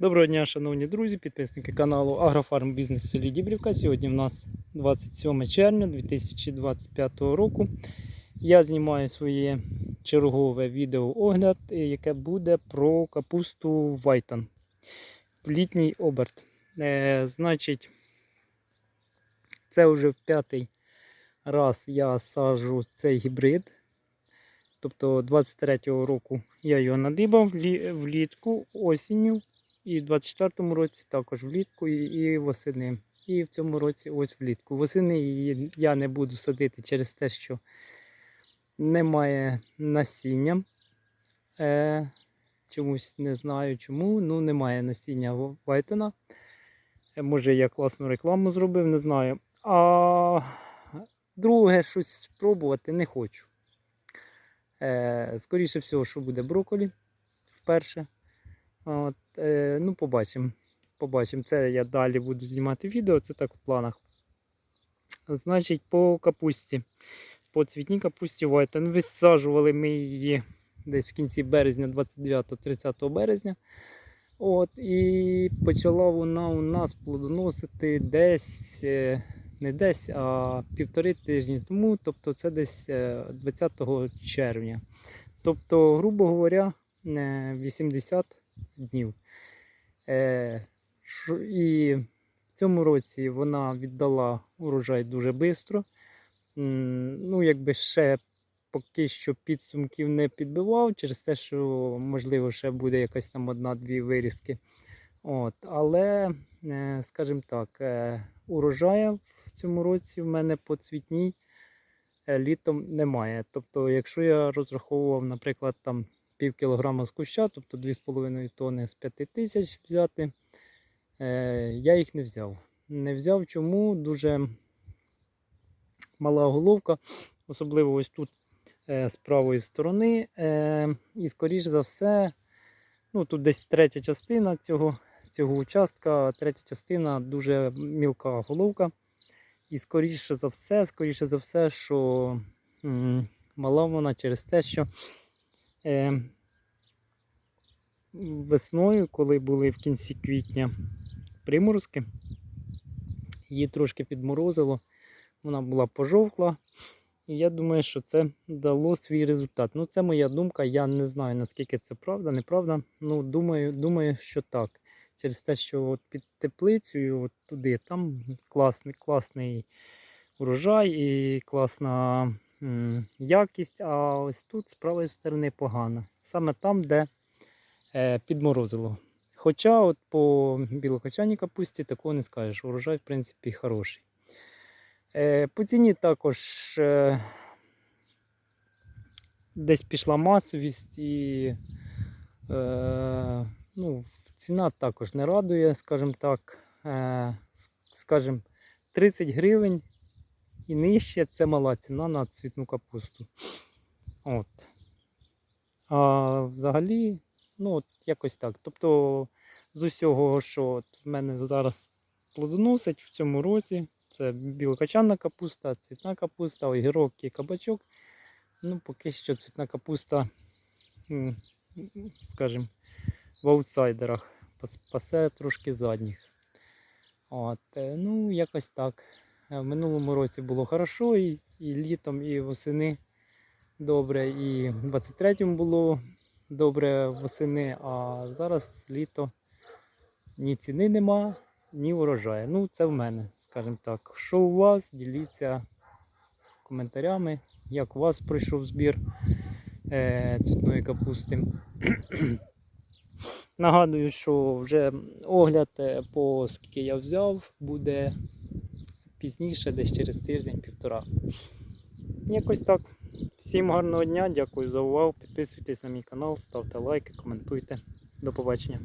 Доброго дня, шановні друзі, підписники каналу Агрофарм Бізнес в селі Дібрівка. Сьогодні в нас 27 червня 2025 року. Я знімаю своє чергове відеоогляд, е, яке буде про капусту Вайтон літній оберт. Е, значить, це вже в п'ятий раз я саджу цей гібрид. Тобто 23-го року я його надибав влітку, осінню. І в 24-му році також влітку і, восени. І в цьому році ось влітку. Восени її я не буду садити через те, що немає насіння. Е, чомусь не знаю чому. Ну, немає насіння Вайтона. Е, Може, я класну рекламу зробив, не знаю. А друге, щось спробувати не хочу. Е, скоріше всього, що буде брокколі вперше. От, е, ну, побачимо. Побачимо. Це я далі буду знімати відео, це так в планах. Значить, по капусті. По цвітній капусті Вайтон. Висаджували ми її десь в кінці березня, 29-30 березня. От, і почала вона у нас плодоносити десь, е, не десь, а півтори тижні тому, тобто це десь е, 20 червня. Тобто, грубо говоря, е, 80 днів. Е, і в цьому році вона віддала урожай дуже швидко. Ну, якби ще поки що підсумків не підбивав, через те, що, можливо, ще буде якась там одна-дві вирізки. От, але, е, скажімо так, е, урожаю в цьому році в мене по цвітній е, літом немає. Тобто, якщо я розраховував, наприклад, там пів кілограма з куща, тобто 2,5 тонни з 5 тисяч взяти, е, я їх не взяв. Не взяв чому? Дуже мала головка, особливо ось тут е, з правої сторони. Е, і скоріш за все, ну тут десь третя частина цього, цього участка, третя частина дуже мілка головка. І скоріше за все, скоріше за все, що мала вона через те, що е, весною, коли були в кінці квітня приморозки, її трошки підморозило, вона була пожовкла. І я думаю, що це дало свій результат. Ну, це моя думка. Я не знаю, наскільки це правда, неправда. Ну, думаю, думаю, що так. Через те, що от під теплицею, от туди, там класний, класний урожай і класна якість, а ось тут з правої сторони погано. Саме там, де е, підморозило. Хоча от по білокочаній капусті такого не скажеш. Урожай, в принципі, хороший. Е, по ціні також е, десь пішла масовість і ну, ціна також не радує, скажімо так. Скажімо, 30 гривень і нижче це мала ціна на цвітну капусту. От. А взагалі, ну, от якось так. Тобто, з усього, що от в мене зараз плодоносить в цьому році, це білокачанна капуста, цвітна капуста, огірок і кабачок. Ну, поки що цвітна капуста, скажімо, в аутсайдерах. Пасе трошки задніх. От, е, ну, якось так. Е, В минулому році було хорошо, і, і літом, і восени добре, і в 23-му було добре восени, а зараз літо ні ціни нема, ні урожаю. Ну, це в мене, скажімо так. Що у вас? Діліться коментарями, як у вас пройшов збір е, цвітної капусти. Нагадую, що вже огляд е, по скільки я взяв, буде пізніше, десь через тиждень-півтора. Якось так. Всім гарного дня, дякую за увагу. Підписуйтесь на мій канал, ставте лайки, коментуйте. До побачення.